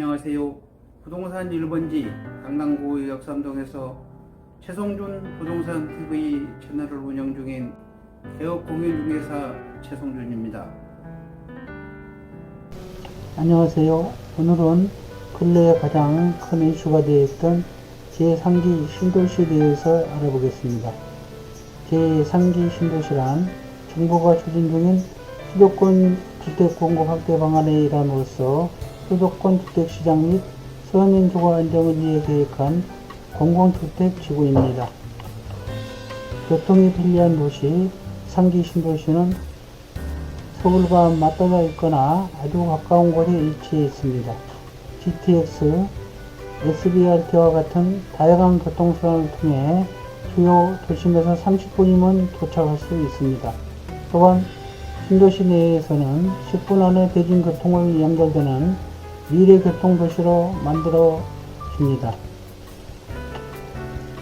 안녕하세요. 부동산 1번지 강남구 역삼동에서 최성준 부동산 TV 채널을 운영 중인 개업 공인중개사 최성준입니다. 안녕하세요. 오늘은 근래에 가장 큰 이슈가 되어 있던 제3기 신도시에 대해서 알아보겠습니다. 제3기 신도시란 정부가 추진 중인 수도권 주택 공급 확대 방안의 일환으로서 수도권 주택 시장 및 서민 주거 안정을 위해 계획한 공공주택 지구입니다. 교통이 편리한 도시 3기 신도시는 서울과 맞닿아 있거나 아주 가까운 곳에 위치해 있습니다. GTX, SBRT와 같은 다양한 교통수단을 통해 주요 도심에서 30분이면 도착할 수 있습니다. 또한 신도시 내에서는 10분 안에 대중교통을 연결되는 미래 교통도시로 만들어집니다.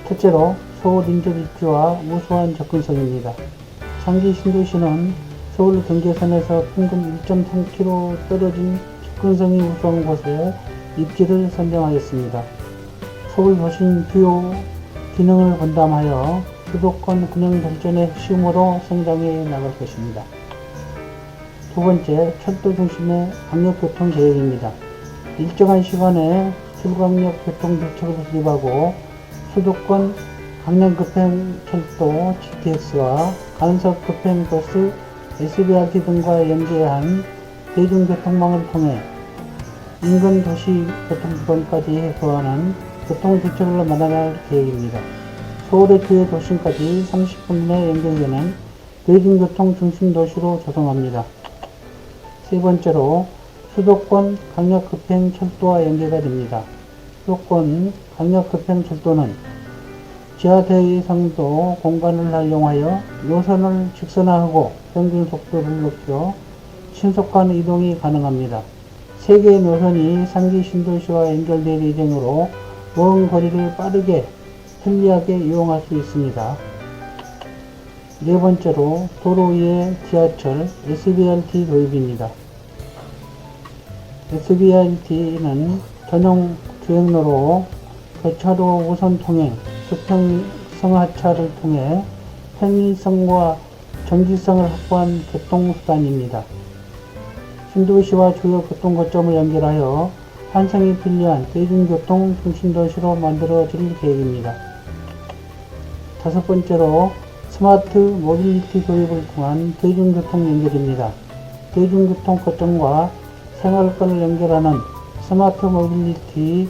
첫째로 서울 인접 입지와 우수한 접근성입니다. 상기 신도시는 서울 경계선에서 평균 1.3km 떨어진 접근성이 우수한 곳에 입지를 선정하였습니다. 서울 도심 주요 기능을 분담하여 수도권 균형 발전의 핵심으로 성장해 나갈 것입니다. 두 번째, 철도 중심의 강력교통 계획입니다. 일정한 시간에 출강력 교통 대책을 수립하고 수도권 강량급행철도 GTX와 간섭급행버스 SBRT 등과 연계한 대중교통망을 통해 인근 도시 교통기관까지 해소하는 교통대책을 마련할 계획입니다. 서울의 주요 도심까지 30분 내에 연결되는 대중교통 중심 도시로 조성합니다. 세 번째로 수도권 강력급행철도와 연계가 됩니다. 수도권 강력급행철도는 지하 대상도 공간을 활용하여 노선을 직선화하고 평균 속도를 높여 신속한 이동이 가능합니다. 세 개의 노선이 상기 신도시와 연결될 예정으로 먼 거리를 빠르게 편리하게 이용할 수 있습니다. 네 번째로 도로 위의 지하철 SBRT 도입입니다. SBRT는 전용 주행로로 교차로 우선 통행, 수평성 하차를 통해 편의성과 정지성을 확보한 교통수단입니다. 신도시와 주요 교통거점을 연결하여 환승이 편리한 대중교통 중심도시로 만들어질 계획입니다. 다섯 번째로 스마트 모빌리티 도입을 통한 대중교통 연결입니다. 대중교통 거점과 생활권을 연결하는 스마트 모빌리티를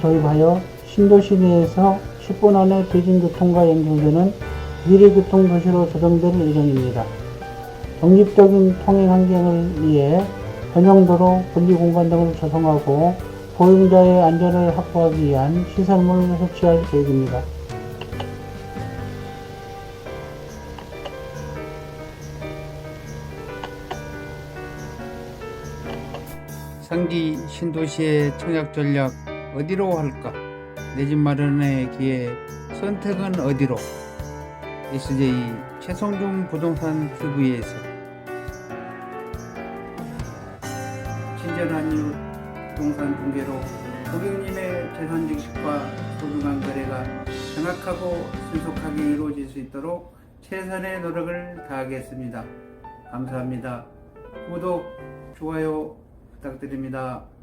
도입하여 신도시 내에서 10분 안에 대중교통과 연결되는 미래교통 도시로 조정될 예정입니다. 독립적인 통행 환경을 위해 전용도로 분리공간 등을 조성하고 보행자의 안전을 확보하기 위한 시설물을 설치할 계획입니다. 상기 신도시의 청약 전략 어디로 할까? 내 집 마련의 기회 선택은 어디로? SJ 최성준 부동산 TV에서 친절한 부동산 중개로 고객님의 재산 증식과 소중한 거래가 정확하고 신속하게 이루어질 수 있도록 최선의 노력을 다하겠습니다. 감사합니다. 구독, 좋아요 부탁드립니다.